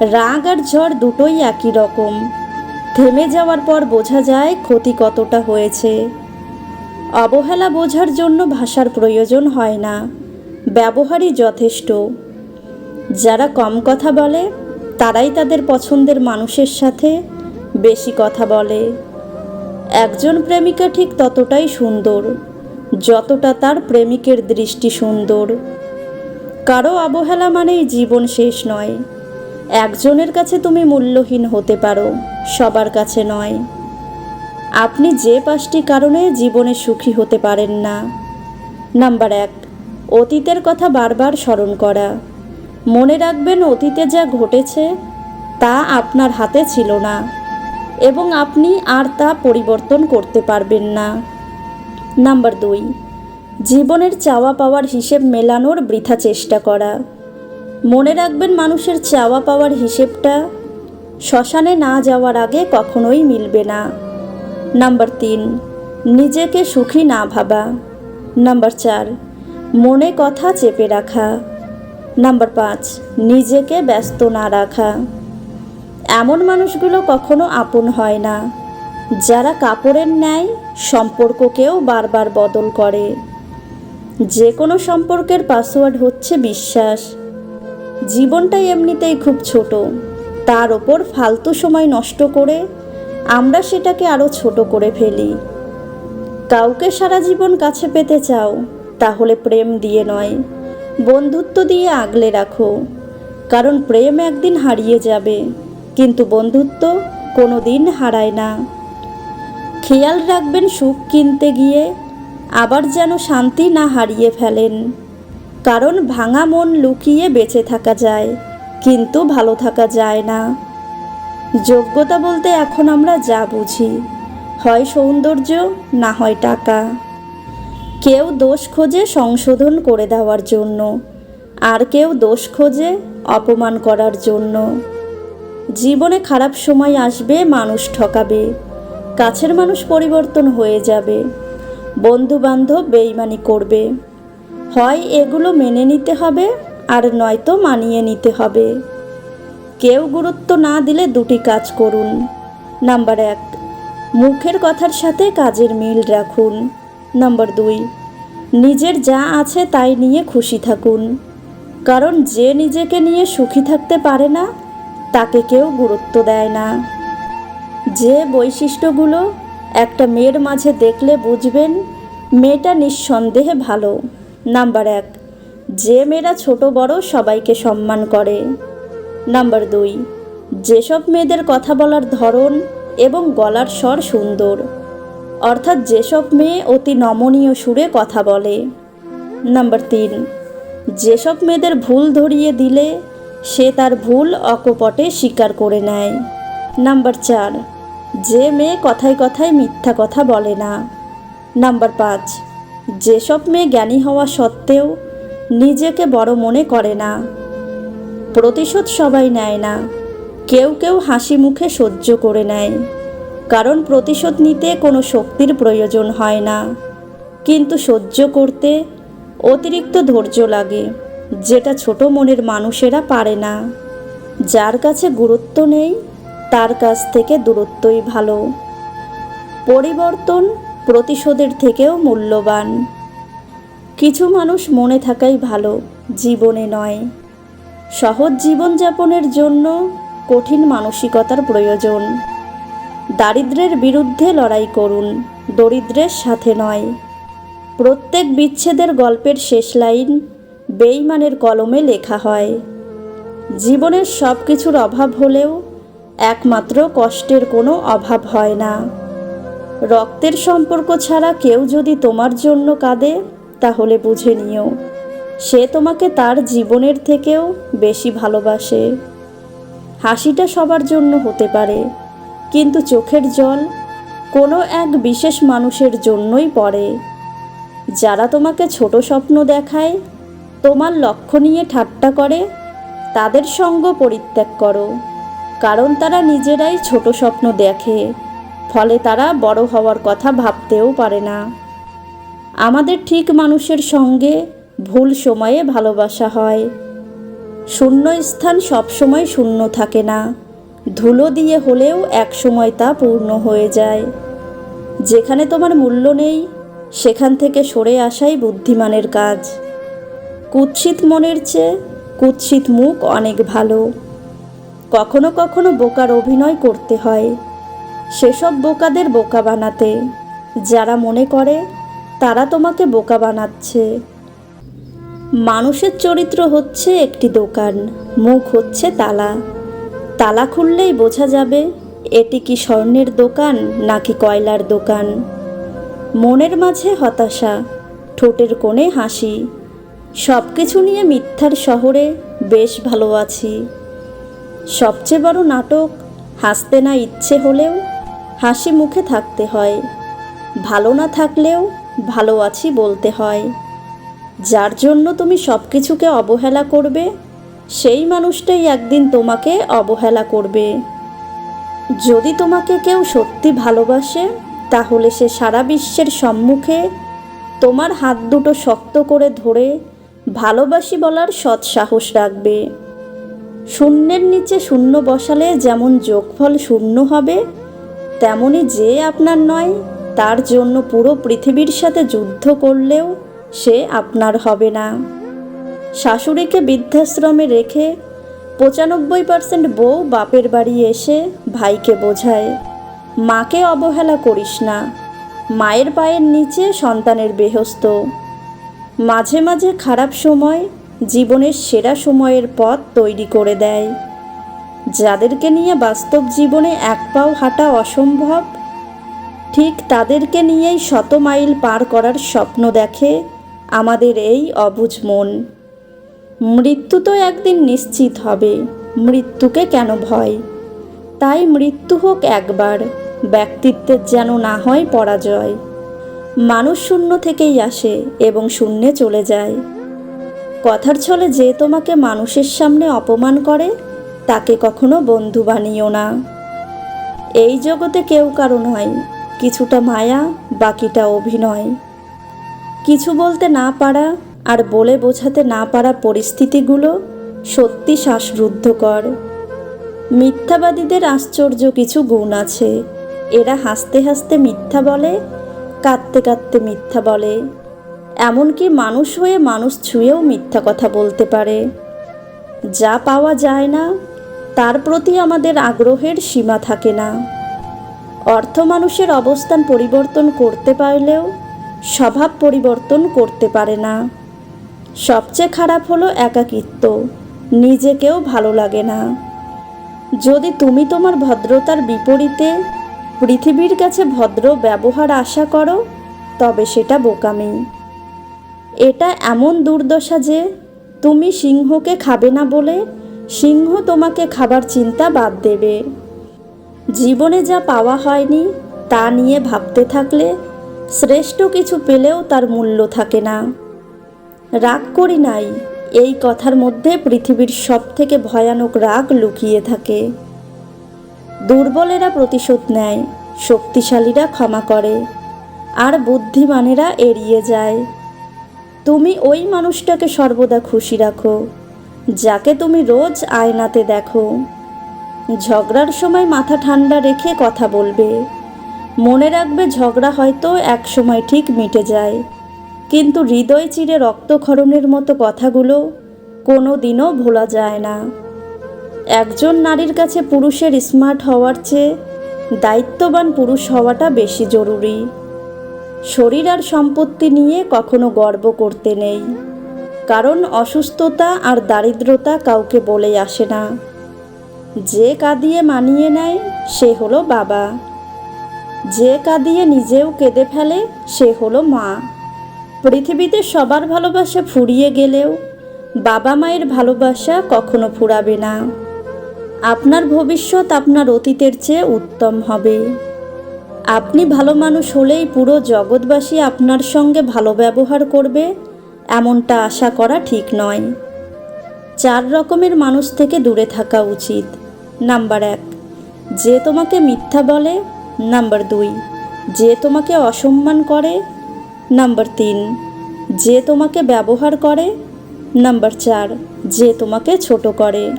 রাগ আর ঝড় দুটোই একই রকম। থেমে যাওয়ার পর বোঝা যায় ক্ষতি কতটা হয়েছে। অবহেলা বোঝার জন্য ভাষার প্রয়োজন হয় না, ব্যবহারই যথেষ্ট। যারা কম কথা বলে, তারাই তাদের পছন্দের মানুষের সাথে বেশি কথা বলে। একজন প্রেমিকা ঠিক ততটাই সুন্দর, যতটা তার প্রেমিকের দৃষ্টি সুন্দর। কারও অবহেলা মানেই জীবন শেষ নয়। একজনের কাছে তুমি মূল্যহীন হতে পারো, সবার কাছে নয়। আপনি যে পাঁচটি কারণে জীবনে সুখী হতে পারেন না। নাম্বার এক, অতীতের কথা বারবার স্মরণ করা। মনে রাখবেন অতীতে যা ঘটেছে, তা আপনার হাতে ছিল না এবং আপনি আর তা পরিবর্তন করতে পারবেন না। নাম্বার দুই, জীবনের চাওয়া পাওয়ার হিসেব মেলানোর বৃথা চেষ্টা করা। মনে রাখবেন মানুষের চাওয়া পাওয়ার হিসেবটা শ্মশানে না যাওয়ার আগে কখনোই মিলবে না। নাম্বার তিন, নিজেকে সুখী না ভাবা। নাম্বার চার, মনে কথা চেপে রাখা। নাম্বার পাঁচ, নিজেকে ব্যস্ত না রাখা। এমন মানুষগুলো কখনো আপন হয় না। যারা কাপড়ের ন্যায় সম্পর্ককেও বারবার বদল করে। যে কোনো সম্পর্কের পাসওয়ার্ড হচ্ছে বিশ্বাস। জীবনটাই এমনিতেই খুব ছোট। তার ওপর ফালতু সময় নষ্ট করে আমরা সেটাকে আরও ছোট করে ফেলি। কাউকে সারা জীবন কাছে পেতে চাও, তাহলে প্রেম দিয়ে নয়। বন্ধুত্ব দিয়ে আগলে রাখো। কারণ প্রেম একদিন হারিয়ে যাবে, কিন্তু বন্ধুত্ব কোনো দিন হারায় না। খেয়াল রাখবেন সুখ কিনতে গিয়ে, আবার যেন শান্তি না হারিয়ে ফেলেন। কারণ ভাঙা মন লুকিয়ে বেঁচে থাকা যায়, কিন্তু ভালো থাকা যায় না। যোগ্যতা বলতে এখন আমরা যা বুঝি, হয় সৌন্দর্য, না হয় টাকা। কেউ দোষ খোঁজে সংশোধন করে দেওয়ার জন্য, আর কেউ দোষ খোঁজে অপমান করার জন্য। জীবনে খারাপ সময় আসবে, মানুষ ঠকাবে, কাছের মানুষ পরিবর্তন হয়ে যাবে বন্ধু বান্ধব বেইমানি করবে। হয় এগুলো মেনে নিতে হবে আর নয়তো মানিয়ে নিতে হবে। কেউ গুরুত্ব না দিলে দুটি কাজ করুন। নাম্বার এক, মুখের কথার সাথে কাজের মিল রাখুন। নাম্বার দুই, নিজের যা আছে তাই নিয়ে খুশি থাকুন। কারণ যে নিজেকে নিয়ে সুখী থাকতে পারে না, তাকে কেউ গুরুত্ব দেয় না। যে বৈশিষ্ট্যগুলো একটা মেয়ের মাঝে দেখলে বুঝবেন, মেয়েটা নিঃসন্দেহে ভালো। নাম্বার এক, যে মেয়েরা ছোট বড় সবাইকে সম্মান করে। নাম্বার দুই, যেসব মেয়েদের কথা বলার ধরন এবং গলার স্বর সুন্দর, অর্থাৎ যেসব মেয়ে অতি নমনীয় সুরে কথা বলে। নাম্বার তিন, যেসব মেয়েদের ভুল ধরিয়ে দিলে সে তার ভুল অকপটে স্বীকার করে নেয়। নাম্বার চার, যে মেয়ে কথায় কথায় মিথ্যা কথা বলে না। নাম্বার পাঁচ যেসব মেয়ে জ্ঞানী হওয়া সত্ত্বেও নিজেকে বড় মনে করে না। প্রতিশোধ সবাই নেয় না। কেউ কেউ হাসি মুখে সহ্য করে নেয়। কারণ প্রতিশোধ নিতে কোনো শক্তির প্রয়োজন হয় না। কিন্তু সহ্য করতে অতিরিক্ত ধৈর্য লাগে, যেটা ছোট মনের মানুষেরা পারে না। যার কাছে গুরুত্ব নেই, তার কাছ থেকে দূরত্বই ভালো। পরিবর্তন প্রতিশোধের থেকেও মূল্যবান। কিছু মানুষ মনে থাকাই ভালো, জীবনে নয়। সহজ জীবনযাপনের জন্য কঠিন মানসিকতার প্রয়োজন। দারিদ্রের বিরুদ্ধে লড়াই করুন, দরিদ্রের সাথে নয়। প্রত্যেক বিচ্ছেদের গল্পের শেষ লাইন বেইমানের কলমে লেখা হয়। জীবনের সব কিছুর অভাব হলেও একমাত্র কষ্টের কোনো অভাব হয় না। রক্তের সম্পর্ক ছাড়া কেউ যদি তোমার জন্য কাঁদে, তাহলে বুঝে নিও, সে তোমাকে তার জীবনের থেকেও বেশি ভালোবাসে। হাসিটা সবার জন্য হতে পারে, কিন্তু চোখের জল কোনো এক বিশেষ মানুষের জন্যই পড়ে। যারা তোমাকে ছোট স্বপ্ন দেখায়, তোমার লক্ষ্য নিয়ে ঠাট্টা করে, তাদের সঙ্গ পরিত্যাগ করো, কারণ তারা নিজেরাই ছোট স্বপ্ন দেখে। ফলে তারা বড় হওয়ার কথা ভাবতেও পারে না। আমাদের ঠিক মানুষের সঙ্গে ভুল সময়ে ভালোবাসা হয়। শূন্য স্থান সবসময় শূন্য থাকে না। ধুলো দিয়ে হলেও এক সময় তা পূর্ণ হয়ে যায়। যেখানে তোমার মূল্য নেই, সেখান থেকে সরে আসাই বুদ্ধিমানের কাজ। কুৎসিত মনের চেয়ে কুৎসিত মুখ অনেক ভালো। কখনো কখনো বোকার অভিনয় করতে হয়। সেসব বোকাদের বোকা বানাতে। যারা মনে করে, তারা তোমাকে বোকা বানাচ্ছে। মানুষের চরিত্র হচ্ছে একটি দোকান, মুখ হচ্ছে তালা। তালা খুললেই বোঝা যাবে, এটি কি স্বর্ণের দোকান নাকি কয়লার দোকান। মনের মাঝে হতাশা, ঠোঁটের কোণে হাসি। সব কিছু নিয়ে মিথ্যার শহরে বেশ ভালো আছি। সবচেয়ে বড় নাটক হাসতে না ইচ্ছে হলেও হাসি মুখে থাকতে হয়। ভালো না থাকলেও ভালো আছি বলতে হয়। যার জন্য তুমি সব কিছুকে অবহেলা করবে, সেই মানুষটাই একদিন তোমাকে অবহেলা করবে। যদি তোমাকে কেউ সত্যি ভালোবাসে, তাহলে সে সারা বিশ্বের সম্মুখে তোমার হাত দুটো শক্ত করে ধরে ভালোবাসি বলার সৎ সাহস রাখবে। শূন্যের নিচে শূন্য বসালে যেমন যোগফল শূন্য হবে তেমনি যে আপনার নয়, তার জন্য পুরো পৃথিবীর সাথে যুদ্ধ করলেও সে আপনার হবে না। শাশুড়িকে বৃদ্ধাশ্রমে রেখে পঁচানব্বই পার্সেন্ট বউ বাপের বাড়ি এসে ভাইকে বোঝায়, মাকে অবহেলা করিস না, মায়ের পায়ের নিচে সন্তানের বেহস্ত। মাঝে মাঝে খারাপ সময় জীবনের সেরা সময়ের পথ তৈরি করে দেয়। যাদেরকে নিয়ে বাস্তব জীবনে এক পাও হাঁটা অসম্ভব, ঠিক তাদেরকে নিয়েই শত মাইল পার করার স্বপ্ন দেখে আমাদের এই অবুঝ মন। মৃত্যু তো একদিন নিশ্চিত হবে, মৃত্যুকে কেন ভয়? তাই মৃত্যু হোক একবার, ব্যক্তিত্বের যেন না হয় পরাজয়। মানুষ শূন্য থেকেই আসে এবং শূন্যে চলে যায়। কথার ছলে যে তোমাকে মানুষের সামনে অপমান করে তাকে কখনো বন্ধু বানিও না। এই জগতে কেউ কারও নয়, কিছুটা মায়া, বাকিটা অভিনয়। কিছু বলতে না পারা আর বলে বোঝাতে না পারা পরিস্থিতিগুলো সত্যি শ্বাসরুদ্ধকর। মিথ্যাবাদীদের আশ্চর্য কিছু গুণ আছে। এরা হাসতে হাসতে মিথ্যা বলে, কাঁদতে কাঁদতে মিথ্যা বলে। এমনকি মানুষ হয়ে মানুষ ছুঁয়েও মিথ্যা কথা বলতে পারে। যা পাওয়া যায় না তার প্রতি আমাদের আগ্রহের সীমা থাকে না। অর্থ মানুষের অবস্থান পরিবর্তন করতে পারলেও স্বভাব পরিবর্তন করতে পারে না। সবচেয়ে খারাপ হলো একাকিত্ব, নিজেকেও ভালো লাগে না। যদি তুমি তোমার ভদ্রতার বিপরীতে পৃথিবীর কাছে ভদ্র ব্যবহার আশা করো, তবে সেটা বোকামি। এটা এমন দুর্দশা যে তুমি সিংহকে খাবে না বলে সিংহ তোমাকে খাবার চিন্তা বাদ দেবে। জীবনে যা পাওয়া হয়নি, তা নিয়ে ভাবতে থাকলে শ্রেষ্ঠ কিছু পেলেও তার মূল্য থাকে না। রাগ করি নাই, এই কথার মধ্যে পৃথিবীর সব থেকে ভয়ানক রাগ লুকিয়ে থাকে। দুর্বলেরা প্রতিশোধ নেয়, শক্তিশালীরা ক্ষমা করে, আর বুদ্ধিমানেরা এড়িয়ে যায়। তুমি ওই মানুষটাকে সর্বদা খুশি রাখো। যাকে তুমি রোজ আয়নাতে দেখো। ঝগড়ার সময় মাথা ঠান্ডা রেখে কথা বলবে। মনে রাখবে ঝগড়া হয়তো এক সময় ঠিক মিটে যায়। কিন্তু হৃদয় চিরে রক্তক্ষরণের মতো কথাগুলো কোনো দিনও ভোলা যায় না। একজন নারীর কাছে পুরুষের স্মার্ট হওয়ার চেয়ে দায়িত্ববান পুরুষ হওয়াটা বেশি জরুরি। শরীর আর সম্পত্তি নিয়ে কখনো গর্ব করতে নেই। কারণ অসুস্থতা আর দারিদ্রতা কাউকে বলে আসে না। যে কাঁদিয়ে মানিয়ে নেয়, সে হলো বাবা। যে কাঁদিয়ে নিজেও কেঁদে ফেলে, সে হলো মা। পৃথিবীতে সবার ভালোবাসা ফুরিয়ে গেলেও বাবা মায়ের ভালোবাসা কখনো ফুরাবে না। আপনার ভবিষ্যৎ আপনার অতীতের চেয়ে উত্তম হবে। আপনি ভালো মানুষ হলেই পুরো জগৎবাসী আপনার সঙ্গে ভালো ব্যবহার করবে এমনটা আশা করা ঠিক নয়। চার রকমের মানুষ থেকে দূরে থাকা উচিত। নাম্বার এক, যে তোমাকে মিথ্যা বলে। নাম্বার দুই, যে তোমাকে অসম্মান করে। নাম্বার তিন, যে তোমাকে ব্যবহার করে। নাম্বার চার, যে তোমাকে ছোট করে।